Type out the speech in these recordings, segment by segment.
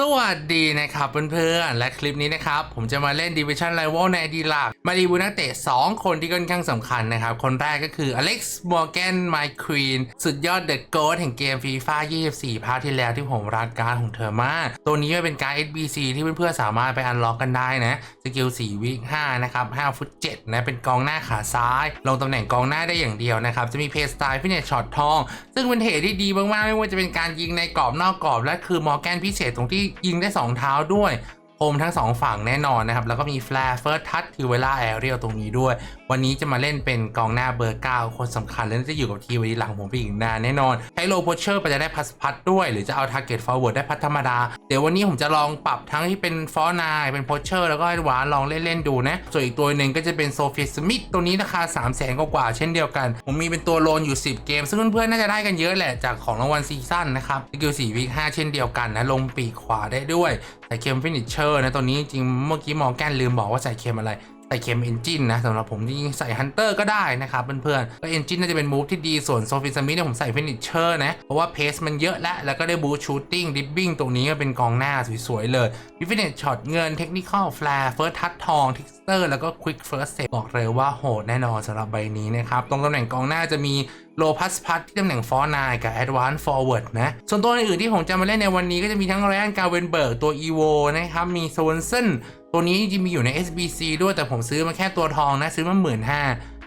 สวัสดีนะครับเพื่อนๆ และคลิปนี้นะครับ ผมจะมาเล่น Division Rival ในดีลักมารีวิวนักเตะ 2 คนที่ค่อนข้างสำคัญนะครับ คนแรกก็คือ Alex Morgan My Queen สุดยอด The GOAT แห่งเกม FIFA 24 ภาคที่แล้วที่ผมรักการของเธอมาก ตัวนี้เป็นการ SBC ที่เพื่อนๆ สามารถไปอันล็อกกันได้นะ สกิล 4 วิ5นะครับ5ฟุต7นะ เป็นกองหน้าขาซ้าย ลงตำแหน่งกองหน้าได้อย่างเดียวนะครับ จะมีเพย์สไตล์พิเนตช็อตทอง ซึ่งเป็นเทรดที่ดีมากๆ ไม่ว่าจะเป็นการยิงในกรอบนอกกรอบ และคือมอร์แกนพิเศษตรงที่ยิงได้ 2 เท้าด้วย โฮมทั้ง2ฝั่งแน่นอนนะครับ แล้วก็มีแฟร์เฟิร์สทัชทีเวล่าแอเรียลตรงนี้ด้วย วันนี้จะมาเล่นเป็นกองหน้าเบอร์ 9 คนสำคัญ และจะอยู่กับทีมวันนี้หลังผมไปอีกนานแน่นอนใช้โลโพเชอร์ไปจะได้พัสพัดด้วย หรือจะเอาทาร์เก็ตฟอร์เวิร์ดได้พัดธรรมดา เดี๋ยววันนี้ผมจะลองปรับทั้งที่เป็นฟอร์นายเป็นโพเชอร์แล้วก็ให้หวานลองเล่นๆดูนะส่วนอีกตัวหนึ่งก็จะเป็นโซเฟียสมิธตัวนี้ราคา3 0 0แสนกว่าเช่นเดียวกัน ผมมีเป็นตัวโลนอยู่ 10 เกม ซึ่งเพื่อนๆน่าจะได้กันเยอะแหละจากของรางวัลซีซั่นนะครับสกิล4วิค5เช่นเดียวกันนะลงปีกขวาได้ด้วยใส่เคมฟินิชเชอร์นะตัวนี้จริงเมื่อกี้มอร์แกนลืมบอกว่าใส่เคมอะไร ใส่เคมเอนจินนะสำหรับผมจริงๆใส่ฮันเตอร์ก็ได้นะครับเพื่อนๆก็เอนจินน่าจะเป็นมูฟที่ดีส่วนโซฟิสมิธเนี่ยผมใส่ฟินิชเชอร์นะ เพราะว่าเพสมันเยอะและแล้วก็ได้บูชูตติ้งดิบบิ้งตรงนี้ก็เป็นกองหน้าสวยๆเลยมีฟินิชช็อตเงินเทคนิคอลแฟร์เฟิร์สทัชทองทิกเตอร์แล้วก็ควิกเฟิร์สเซบอกเลยว่าโหดแน่นอนสำหรับใบนี้นะครับตรงตำแหน่งกองหน้าจะมี โลพัสพัทที่ตำแหน่งฟอร์นายกับแอดวานซ์ฟอร์เวิร์ดนะ ส่วนตัวอื่นๆที่ผมจะมาเล่นในวันนี้ก็จะมีทั้งไรอันกาเวนเบิร์กตัวอีโวนะครับ มีโซนเซนตัวนี้จริงๆมีอยู่ใน SBC ด้วยแต่ผมซื้อมาแค่ตัวทองนะ ซื้อมาหมื่นห้า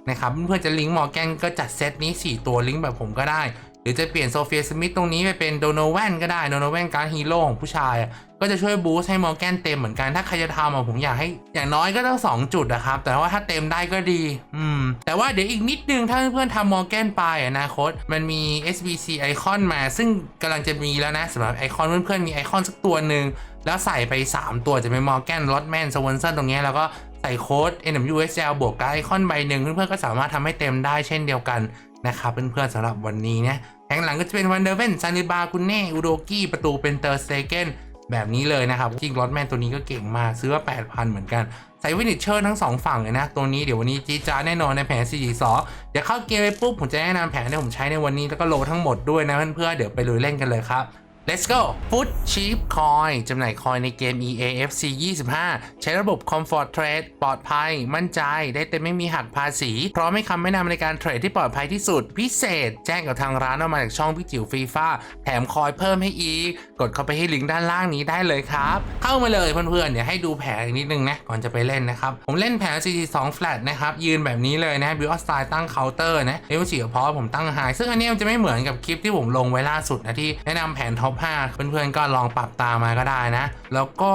นะครับ เพื่อนๆจะลิงก์มอร์แกนก็จัดเซตนี้ 4 ตัวลิงก์แบบผมก็ได้ หรือจะเปลี่ยนโซเฟียสมิธตรงนี้ไปเป็นโดโนแวนก็ได้โดโนแวนการฮีโร่ของผู้ชาย ก็จะช่วยบูสต์ให้มอร์แกนเต็มเหมือนกันถ้าใครจะทำอะผมอยากให้อย่างน้อยก็ต้อง 2 จุดนะครับ แต่ว่าถ้าเต็มได้ก็ดี อืม แต่ว่าเดี๋ยวอีกนิดนึงถ้าเพื่อนๆทำมอร์แกนไปอนาคต มันมี SBC ไอคอนมา ซึ่งกำลังจะมีแล้วนะสำหรับไอคอนเพื่อนๆมีไอคอนสักตัวหนึ่งแล้วใส่ไป 3 ตัวจะเป็นมอร์แกนลอตแมนสวอนสันตรงนี้แล้วก็ใส่โค้ด NWSL บวกกับไอคอนใบหนึ่งเพื่อนๆก็สามารถทำให้เต็มได้เช่นเดียวกัน นะครับเพื่อนๆสำหรับวันนี้เนี่ยแผงหลังก็จะเป็นวันเดอร์เวนซานิบาคุเน่อุโดกี้ประตูเป็นเตอร์สเตเกนแบบนี้เลยนะครับจริงรถแมนตัวนี้ก็เก่งมากซื้อว่า8,000 เหมือนกัน ใส่วินิชเชอร์ทั้ง 2 ฝั่งเลยนะ ตัวนี้เดี๋ยววันนี้จีจ้าแน่นอนในแผน4 2เดี๋ยวเข้าเกมไปปุ๊บ ผมจะแนะนำแผนที่ผมใช้ในวันนี้แล้วก็โลทั้งหมดด้วยนะเพื่อนๆเดี๋ยวไปลุยเล่นกันเลยครับ Let's go Foot Cheap Coin จำหน่ายคอยในเกม EAFC 25 ใช้ระบบ Comfort Trade ปลอดภัย มั่นใจ ได้เต็มไม่มีหักภาษี พร้อมให้คำแนะนำในการเทรดที่ปลอดภัยที่สุด พิเศษ แจ้งกับทางร้านออกมาจากช่องพี่จิ๋วฟีฟ่าแถมคอยเพิ่มให้อีก กดเข้าไปที่ลิงก์ด้านล่างนี้ได้เลยครับ เข้ามาเลยเพื่อนๆเดี๋ยวให้ดูแผนนิดนึงนะ ก่อนจะไปเล่นนะครับ ผมเล่นแผน 42 flat นะครับ ยืนแบบนี้เลยนะบิวอสไตล์ตั้งเคาน์เตอร์นะเอลจีเพราะผมตั้งไฮซึ่งอันนี้มันจะไม่เหมือนกับคลิปที่ผมลงไว้ล่าสุดนะที่แนะนำแผนท็อป5 เพื่อนๆก็ลองปรับตามมาก็ได้นะ แล้วก็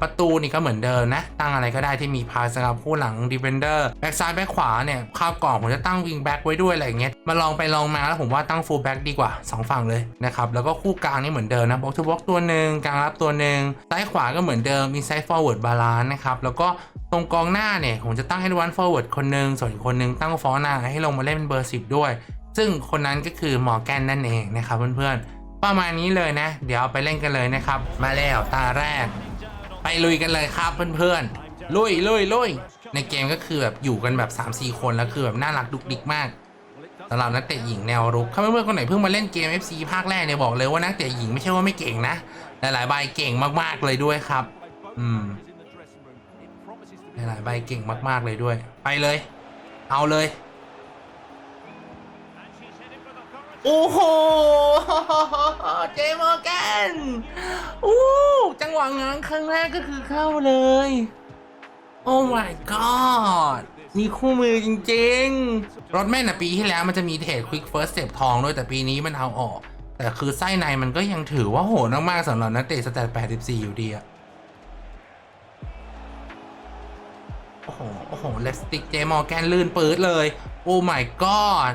ประตูนี่ก็เหมือนเดิมนะ ตั้งอะไรก็ได้ที่มีพาสำหรับคู่หลังดีเฟนเดอร์แบ็กซ้ายแบ็กขวาเนี่ยข้าวกล่องผมจะตั้งวิงแบ็กไว้ด้วยอะไรอย่างเงี้ยมาลองไปลองมาแล้วผมว่าตั้งฟูลแบ็กดีกว่า 2 ฝั่งเลยนะครับแล้วก็คู่กลางนี่เหมือนเดิมนะบล็อกทูบล็อกตัวหนึ่งกลางรับตัวหนึ่งซ้ายขวาก็เหมือนเดิมมีไซด์ฟอร์เวิร์ดบาลานซ์นะครับแล้วก็ตรงกองหน้าเนี่ยผมจะตั้งให้วันฟอร์เวิร์ดคนหนึ่งส่วนอีกคนหนึ่งตั้งฟอร์หน้าให้ลงมาเล่นเป็นเบอร์ 10 ด้วย ซึ่งคนนั้นก็คือมอร์แกนนั่นเองนะครับเพื่อนๆ ประมาณนี้เลยนะ เดี๋ยวไปเล่นกันเลยนะครับ มาแล้วตาแรก ไปลุยกันเลยครับเพื่อนๆ ลุยลุยลุยในเกมก็คือแบบอยู่กันแบบ 3-4 คนแล้วคือแบบน่ารักดุกดิกมากสำหรับนักเตะหญิงแนวรุกถ้าเพื่อนๆคนไหนเพิ่งมาเล่นเกม FC ภาคแรกเนี่ยบอกเลยว่านักเตะหญิงไม่ใช่ว่าไม่เก่งนะ หลายๆใบเก่งมากๆเลยด้วยครับ อืม หลายๆใบเก่งมากๆเลยด้วย ไปเลย เอาเลย โอ้โห เจมอร์แกนอู้จังหวะง้างครั้งแรกก็คือเข้าเลย โอ้ my god มีคู่มือจริงๆ รถแม่นะปีที่แล้วมันจะมีเทรดควิกเฟิร์สเ e ปทองด้วยแต่ปีนี้มันเอาออก แต่คือไส้ในมันก็ยังถือว่าโหดมากๆสำหรับนักเตะสแตท84 อยู่ดีอะโอ้โห โอ้โหเลสติกเจมอร์แกนลื่นปื๊ดเลย โอ้ my god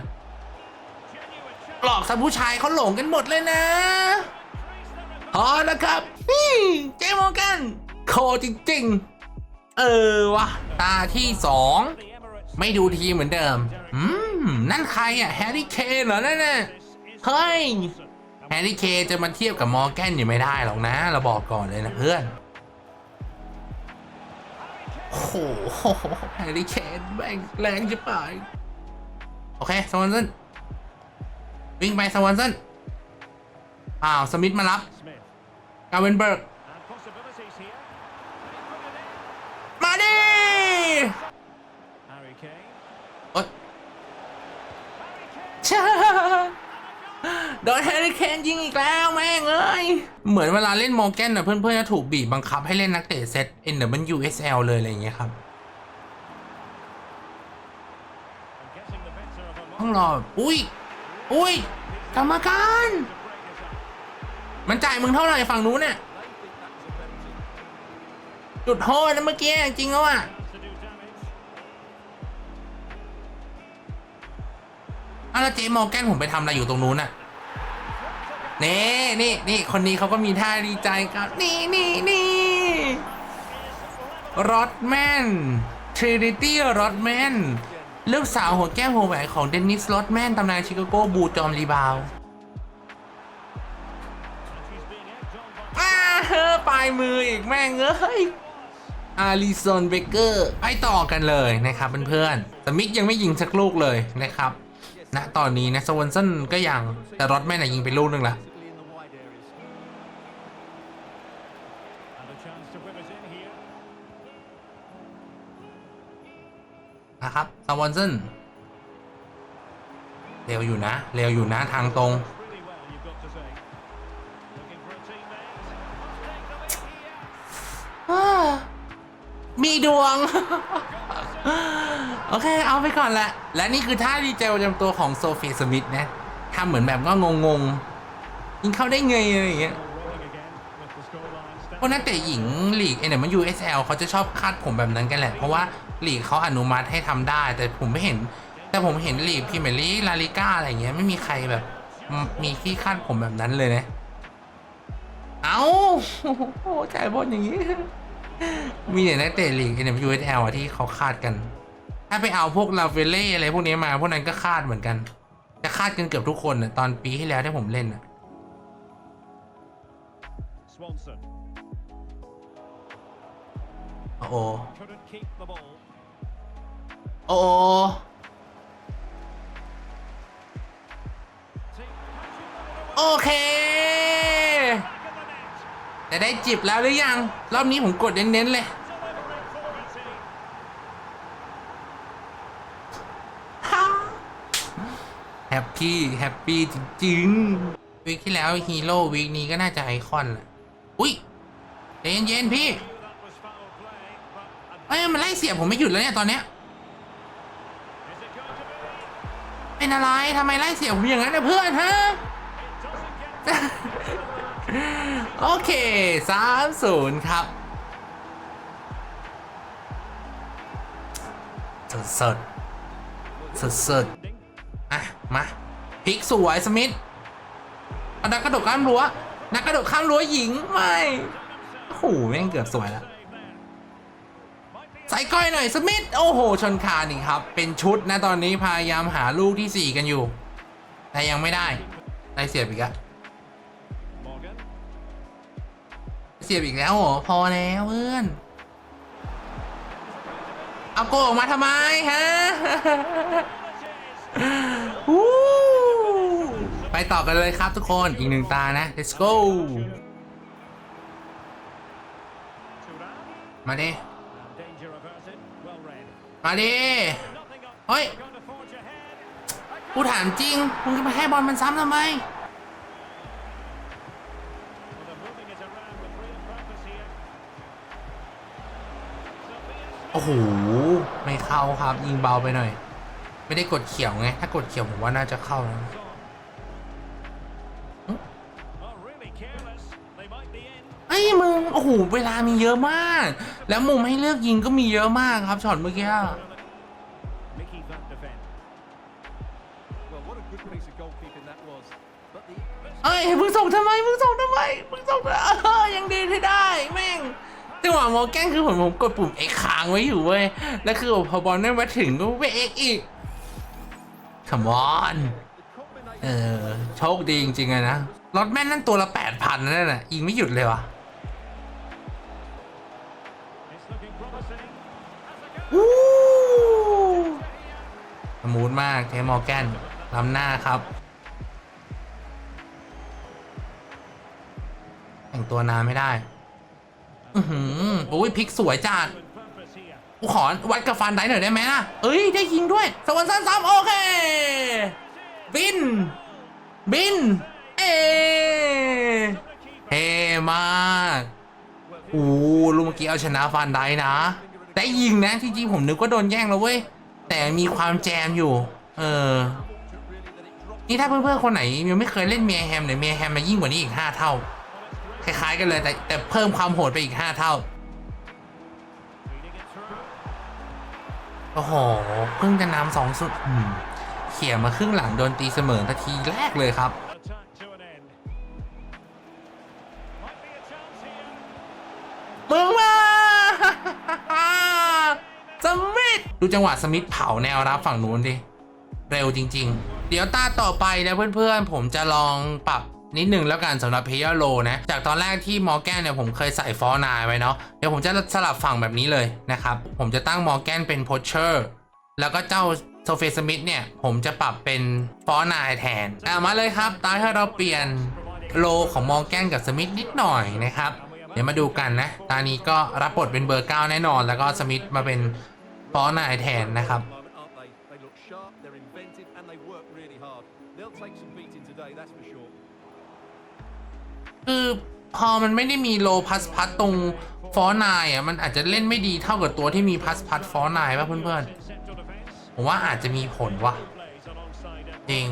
หลอกซะผู้ชายเขาหลงกันหมดเลยนะพอแล้วครับนี่เจมอร์แกนโคจริงๆ เออวะ ตาที่สองไม่ดูทีเหมือนเดิม อืม นั่นใครอะแฮร์รี่เคนเหรอนั่นน่ะเฮ้ยแฮร์รี่เคนจะมาเทียบกับมอร์แกนอยู่ไม่ได้หรอกนะ เราบอกก่อนเลยนะเพื่อนโอ้โหแฮร์รี่เคนแม่งแรงจะไปโอเคสวอนสัน วิ่งไปสวอนสันอ้าวสมิธมารับกาเวนเบิร์กมาดิโอ๊ยโดนแฮร์รี่เคนยิงอีกแล้วแม่งเอ้ย เหมือนเวลาเล่นโมแกนเน่ะเพื่อนๆจะถูกบีบบังคับให้เล่นนักเตะเซตเอ็นเดอร์มัลย อะไรอย่างเงี้ยครับ ต้องรอ อุ้ย อุ้ยกรรมการ มันจ่ายมึงเท่าไหร่ฝั่งนู้นเนี่ยจุดโทษนะเมื่อกี้จริงแล้วอะอ้าวแล้วเจมอร์แกนผมไปทำอะไรอยู่ตรงนู้นน่ะนี่นี่นี่คนนี้เขาก็มีท่าดีใจครับนี่นี่นี่รอดแมนทรินิตี้รอดแมน ลูกสาวหัวแก้วหัวแหวนของเดนนิสรอดแมนตำนานชิคาโกบูจอมรีบาวอ้าเฮ้อปลายมืออีกแม่งเอ้ยอาริซอนเบเกอร์ไปต่อกันเลยนะครับเพื่อนๆแต่มิกยังไม่ยิงสักลูกเลยนะครับณตอนนี้นะสวอนสันก็ยังแต่รอดแม่น่ะยิงไปลูกหนึงละ นะครับสวอนสันเร็วอยู่นะ เร็วอยู่นะทางตรงมีดวง โอเค เอาไปก่อนแหละ และนี่คือท่าดีเจประจำตัวของโซเฟียสมิธนะทำเหมือนแบบก็งงๆยิงเข้าได้ไงอะไรอย่างเงี้ย พราะนักเตะหญิงลีกเอ็นเอ็มยูเอสเอลเขาจะชอบคาดผมแบบนั้นกันแหละ เพราะว่าลีกเขาอนุมัติให้ทำได้ แต่ผมไม่เห็น แต่ผมเห็นลีกพรีเมียร์ลีกลาลิก้าอะไรเงี้ยไม่มีใครแบบ มีที่คาดผมแบบนั้นเลยนะ เอาโอ้จ่ายบอลอย่างงี้ มีแต่นักเตะลีก NWSL อะที่เขาคาดกัน ถ้าไปเอาพวกลาเวเล่อะไรพวกนี้มาพวกนั้นก็คาดเหมือนกัน จะคาดกันเกือบทุกคนอะตอนปีที่แล้วที่ผมเล่นอะ Swanson โอ้โห couldn't keep the ball. โอ้โห Team โอเค แต่ได้จิบแล้วหรือยัง รอบนี้ผมกดเน้นๆเลยแฮปปี้แฮปปี้จริงๆวีคที่แล้วฮีโร่วีคนี้ก็น่าจะไอคอนแหละอุ้ยใจเย็นๆพี่ เอ้ยมันไล่เสียบผมไม่หยุดแล้วเนี่ยตอนเนี้ยเป็นอะไรทำไมไล่เสียบผมอย่างนั้นนะเพื่อนฮะโอเคสามศูนย์ครับสดสดสดสดอะ มาพลิกสวยสมิธเอานักกระโดดข้ามรั้วนักกระโดดข้ามรั้วหญิง ไม่โอ้โหแม่งเกือบสวยแล้ว ใส่ก้อยหน่อยสมิธโอ้โห ชนคานอีกครับ เป็นชุดนะตอนนี้พยายามหาลูกที่ 4 กันอยู่ แต่ยังไม่ได้ได้เสียบอีกอะเสียบอีกแล้วเหรอพอแล้วเพื่อนเอาโกออกมาทำไมฮะไปต่อกันเลยครับทุกคนอีกหนึ่งตานะ let's go มาดิ มาดิเฮ้ยกูถามจริงมึงจะมาให้บอลมันซ้ำทำไมโอ้โหไม่เข้าครับยิงเบาไปหน่อย ไม่ได้กดเขียวไง ถ้ากดเขียวผมว่าน่าจะเข้านะ หเวลามีเยอะมาก แล้วมุมให้เลือกยิงก็มีเยอะมากครับช็อตเมื่อกี้ Mickey Van de Ven. Well, what a good piece of goalkeeping that was. But the เอ้ยมึงส่งทำไมมึงส่งทำไมมึงส่งเออยังดีที่ได้แม่งจังหวะมอร์แกนคือผมผมกดปุ่มเอ็กค้างไว้อยู่เว้ยแล้วคือพอบอลได้มาถึงก็ไปเอ็กอีก come on the combination เออโชคดีจริงๆอะนะรถแม่นนั่นตัวละแปดพันนั่นน่ะยิงไม่หยุดเลยวะ It's สมูทมากเทมอร์แกนล้ำหน้าครับ แต่งตัวนานไม่ได้ อือหือโอ้ยพิกสวยจัดกูขอวัดกับฟันได้หน่อยได้ไหมล่ะเอ้ย ได้ยิงด้วย สวรรค์สั้นซ้ำโอเค บิน บิน เอเท่มากโอ้ลูกเมื่อกี้เอาชนะฟานได้นะ ได้ยิงนะจริงๆผมนึกว่าโดนแย่งแล้วเว้ย แต่มีความแจมอยู่ เออ นี่ถ้าเพื่อนๆคนไหนยังไม่เคยเล่นเมียแฮมเนี่ยเมียแฮมมายิ่งกว่านี้อีก5เท่า คล้ายๆกันเลยแต่แต่เพิ่มความโหดไปอีก5เท่า โอ้โห เพิ่งจะนำสองสุดเขี่ยมาครึ่งหลังโดนตีเสมอนาทีแรกเลยครับ ดูจังหวะสมิธเผาแนวรับฝั่งนู้นดิ เร็วจริง ๆ เดี๋ยวตาต่อไปนะเพื่อนๆ ผมจะลองปรับนิดหนึ่งแล้วกันสำหรับเพย์โลนะ จากตอนแรกที่มอร์แกนเนี่ยผมเคยใส่ฟอร์นายไว้เนาะ เดี๋ยวผมจะสลับฝั่งแบบนี้เลยนะครับ ผมจะตั้งมอร์แกนเป็นโพชเชอร์แล้วก็เจ้าโซเฟสมิธเนี่ย ผมจะปรับเป็นฟอร์นายแทนอะมาเลยครับตาให้เราเปลี่ยนโลของมอร์แกนกับสมิธนิดหน่อยนะครับ เดี๋ยวมาดูกันนะ ตานี้ก็รับบทเป็นเบอร์ 9 แน่นอน แล้วก็สมิธมาเป็น ป้อนายแทนนะครับคือพอมันไม่ได้มีโลพัสพัสตรงฟอนายอะมันอาจจะเล่นไม่ดีเท่ากับตัวที่มีพัสพัสฟอนายป่ะเพื่อนๆผมว่าอาจจะมีผลวะจริง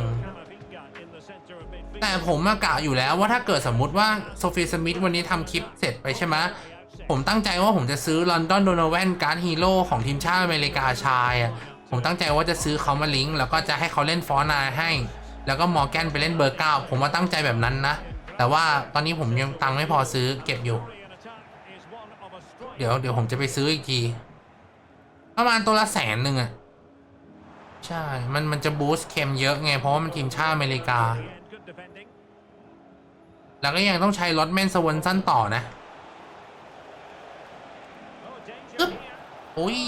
แต่ผมมากะอยู่แล้วว่าถ้าเกิดสมมุติว่าโซฟีสมิธวันนี้ทำคลิปเสร็จไปใช่ไหม ผมตั้งใจว่าผมจะซื้อลอนดอนโดนแวนการ์ดฮีโร่ของทีมชาติอเมริกาชายอะผมตั้งใจว่าจะซื้อเขามาลิงก์แล้วก็จะให้เขาเล่นฟอร์นายให้ แล้วก็มอร์แกนไปเล่นเบอร์เก้าผมว่าตั้งใจแบบนั้นนะ แต่ว่าตอนนี้ผมยังตังค์ไม่พอซื้อเก็บอยู่ เดี๋ยวเดี๋ยวผมจะไปซื้ออีกทีประมาณตัวละแสนหนึ่งอะใช่ มันมันจะบูสต์เค็มเยอะไง เพราะว่ามันทีมชาติอเมริกา แล้วก็ยังต้องใช้รถแมนสวนสั้นต่อนะ Oh, danger Yep. here. อุ้ย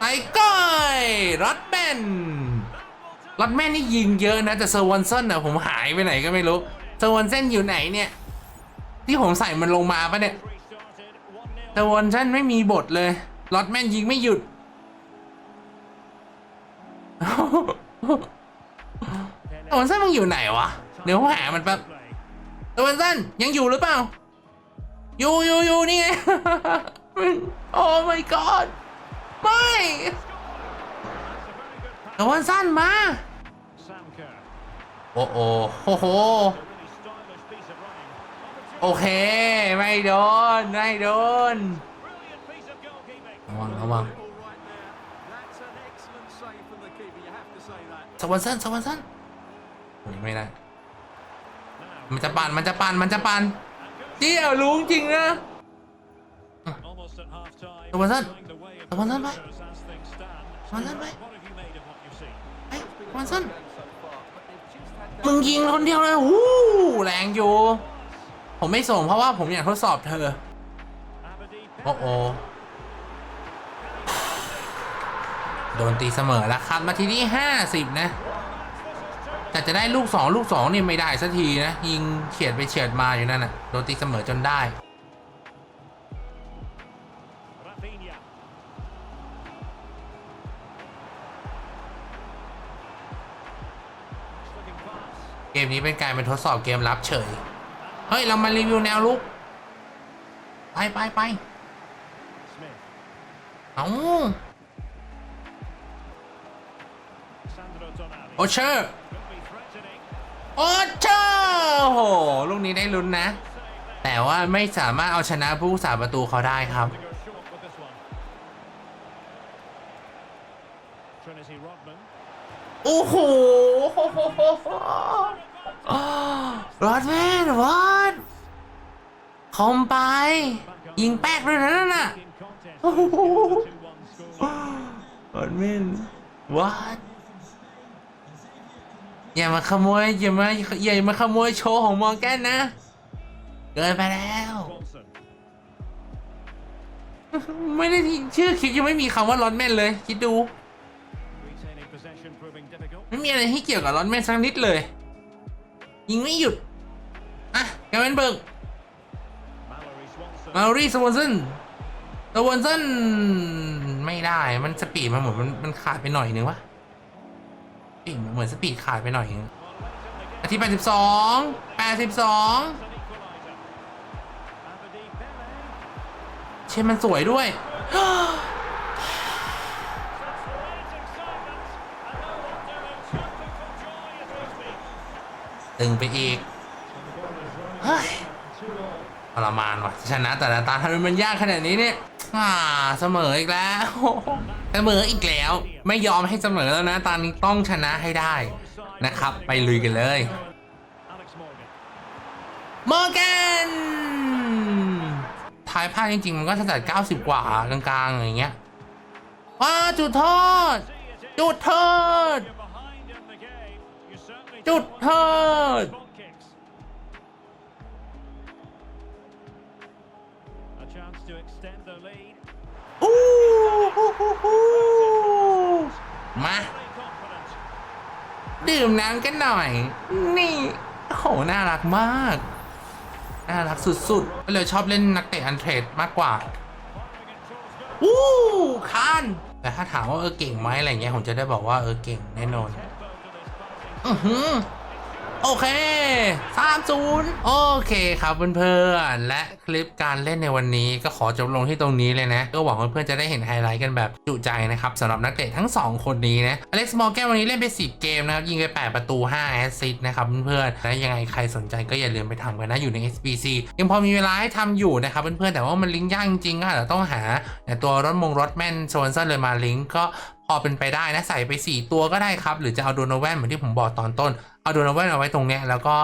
ไอ้ก้อยรถแมนรถแมนนี่ยิงเยอะนะ แต่เซอร์วอนเซนอะผมหายไปไหนก็ไม่รู้ เซอร์วอนเซนอยู่ไหนเนี่ย ที่ผมใส่มันลงมาปะเนี่ย เซอร์วอนเซนไม่มีบทเลยรถแมนยิงไม่หยุดเซอร์วอนเซนมึงอยู่ไหนวะ เดี๋ยวหามันแป๊บตะวนสันยังอยู่หรือเปล่า อยู่อยู่อยู่นี่ไง โอ้ my god ไม่ตะวนสันมาโอ้โหโอ้โหโอเค ไม่โดน ไม่โดนระวังระวังสวรรค์สั้นสวรนสันไม่ได้ มันจะปั่นมันจะปั่นมันจะปั่นเจี้ยวรู้จริงนะ almost at half time. Come on, son. Going the way of Come on, son, the mate. Rangers as things stand. Come on, son, Stuart, mate. What have you made of what you've seen? ไอ้สวอนสัน So far, but they've just had that มึงยิงคนเดียวเลยวู้แรงอยู่ ผมไม่ส่งเพราะว่าผมอยากทดสอบเธอ Aberdeen โอ้โอโดนตีเสมอแล้วครับนาทีที่50 นะ แต่จะได้ลูก 2 ลูก2นี่ไม่ได้สักทีนะ ยิงเฉียดไปเฉียดมาอยู่นั่นน่ะโดนตีเสมอจนได้ Rafinha. Looking pass. เกมนี้เป็นการเป็นทดสอบเกมรับเฉย เฮ้ย เรามารีวิวแนวลุก ไปไปไป Smith. เอา Sandro Tonali. โอเชอร์ Could be threatening. โอเชอร์โอ้โหลูกนี้ได้ลุ้นนะ แต่ว่าไม่สามารถเอาชนะผู้สาประตูเขาได้ครับโอ้โหรอดแมนวัดคอมไป ยิงแป๊กด้วยนะนั่นน่ะรอดแมนวัด อย่ามาขโมยอย่ามาอย่ามาขโมยโชว์ของมอร์แกนนะเกินไปแล้ว ไม่ได้ชื่อคลิปยังไม่มีคำว่าร้อนแมนเลย คิดดู ไม่มีอะไรที่เกี่ยวกับร้อนแมนสักนิดเลย ยิงไม่หยุด อะแกเวนเบิร์กมารีสวอนสันสวอนสันไม่ได้มันสปีดมันเหมือนมันมันขาดไปหน่อยนึงวะ ปีดเหมือนสปีดขาดไปหน่อยนึงนาที82 82 An equaliser. Aberdeen Pele. เชนมันสวยด้วยตึงไปอีกทรมานว่ะชนะแต่ละตาทำไมมันยากขนาดนี้เนี่ย อ่า เสมออีกแล้ว เสมออีกแล้ว ไม่ยอมให้เสมอแล้วนะ ตอนนี้ต้องชนะให้ได้นะครับ ไปลุยกันเลย Alex Morgan. มอร์แกนท้ายภาคจริง ๆ มันก็สแตท90 กว่ากลางๆอย่างเงี้ยว้าจุดโทษ จุดโทษ You're behind in the game. You certainly จุด don't โท want ษ spot มา ดื่มน้ำกันหน่อย นี่โหน่ารักมาก น่ารักสุดๆก็เลยชอบเล่นนักเตะอันเทรดมากกว่าอู้คานแต่ถ้าถามว่าเออเก่งไหมอะไรเงี้ยผมจะได้บอกว่าเออเก่งแน่นอนอือหือ โอเคสามศูนย์โอเคครับเพื่อนๆ และคลิปการเล่นในวันนี้ก็ขอจบลงที่ตรงนี้เลยนะ ก็หวังว่าเพื่อนๆ จะได้เห็นไฮไลท์กันแบบจุใจนะครับสำหรับนักเตะทั้ง 2 คนนี้นะ อเล็กซ์มอร์แกนวันนี้เล่นไป 10 เกมนะครับ ยิงไป 8 ประตู 5 แอสซิสต์นะครับเพื่อนๆ และยังไงใครสนใจก็อย่าลืมไปทำกันนะอยู่ใน SBC ยังพอมีเวลาให้ทำอยู่นะครับเพื่อนๆ แต่ว่ามันลิงก์ยากจริงๆก็อาจจะต้องหาต,ตัวรถมงรถแม่นโซนเซันเลยมาลิงก์ก็ พอเป็นไปได้นะใส่ไป 4 ตัวก็ได้ครับ หรือจะเอาโดนแวนเหมือนที่ผมบอกตอนต้น เอาโดนแวนเอาไว้ตรงเนี้ยแล้วก็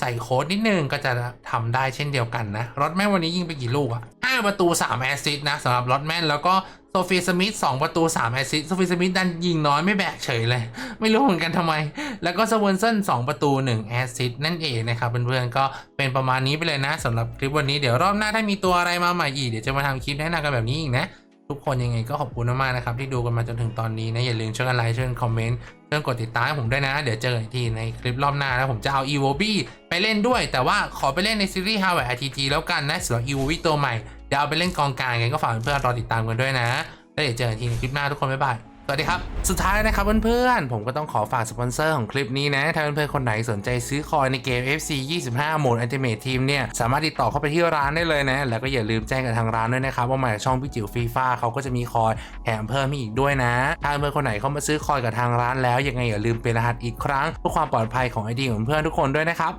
ใส่โค้ดนิดนึงก็จะทำได้เช่นเดียวกันนะรถแม่วันนี้ยิงไปกี่ลูกอะ5ประตู 3 แอซิสนะสำหรับรถแม่แล้วก็โซฟีสมิธ2ประตู 3 แอซิสโซฟีสมิธดันยิงน้อยไม่แบกเฉยเลย ไม่รู้เหมือนกันทำไม แล้วก็สวอนเซน2 ประตู 1 แอซิสนั่นเองนะครับเพื่อนๆก็เป็นประมาณนี้ไปเลยนะสำหรับคลิปวันนี้เดี๋ยวรอบหน้าถ้ามีตัวอะไรมาใหม่อีกเดี๋ยวจะมาทำคลิปแนะนำกันแบบนี้อีกนะ ทุกคนยังไงก็ขอบคุณมากๆนะครับ ที่ดูกันมาจนถึงตอนนี้นะอย่าลืมช่วยกันไลค์ช่วยกันคอมเมนต์ช่วยกันกดติดตามให้ผมด้วยนะ เดี๋ยวเจอกันอีกทีในคลิปรอบหน้าแล้วผมจะเอา e v o b ไปเล่นด้วย แต่ว่าขอไปเล่นในซีรีส์ How RTG แล้วกันนะสำหรับ e v o b ตัวใหม่เดี๋ยวเอาไปเล่นกองกลางไงก็ฝากเพื่อนๆรอติดตามกันด้วยนะแล้วเดี๋ยวเจอกันทีในคลิปหน้าทุกคนบ๊ายบาย สวัสดีครับ สุดท้ายนะครับเพื่อนๆ ผมก็ต้องขอฝากสปอนเซอร์ของคลิปนี้นะ ถ้าเพื่อนๆ คนไหนสนใจซื้อคอยในเกม FC 25 โหมด Ultimate Team เนี่ย สามารถติดต่อเข้าไปที่ร้านได้เลยนะ แล้วก็อย่าลืมแจ้งกับทางร้านด้วยนะครับ ว่ามาจากช่องพี่จิ๋วฟีฟ่าเขาก็จะมีคอยแถมเพิ่มให้อีกด้วยนะ ถ้าเพื่อนๆ คนไหนเข้ามาซื้อคอยกับทางร้านแล้วยังไงอย่าลืมเป็นรหัสอีกครั้งเพื่อความปลอดภัยของไอดีของเพื่อนๆทุกคนด้วยนะครับ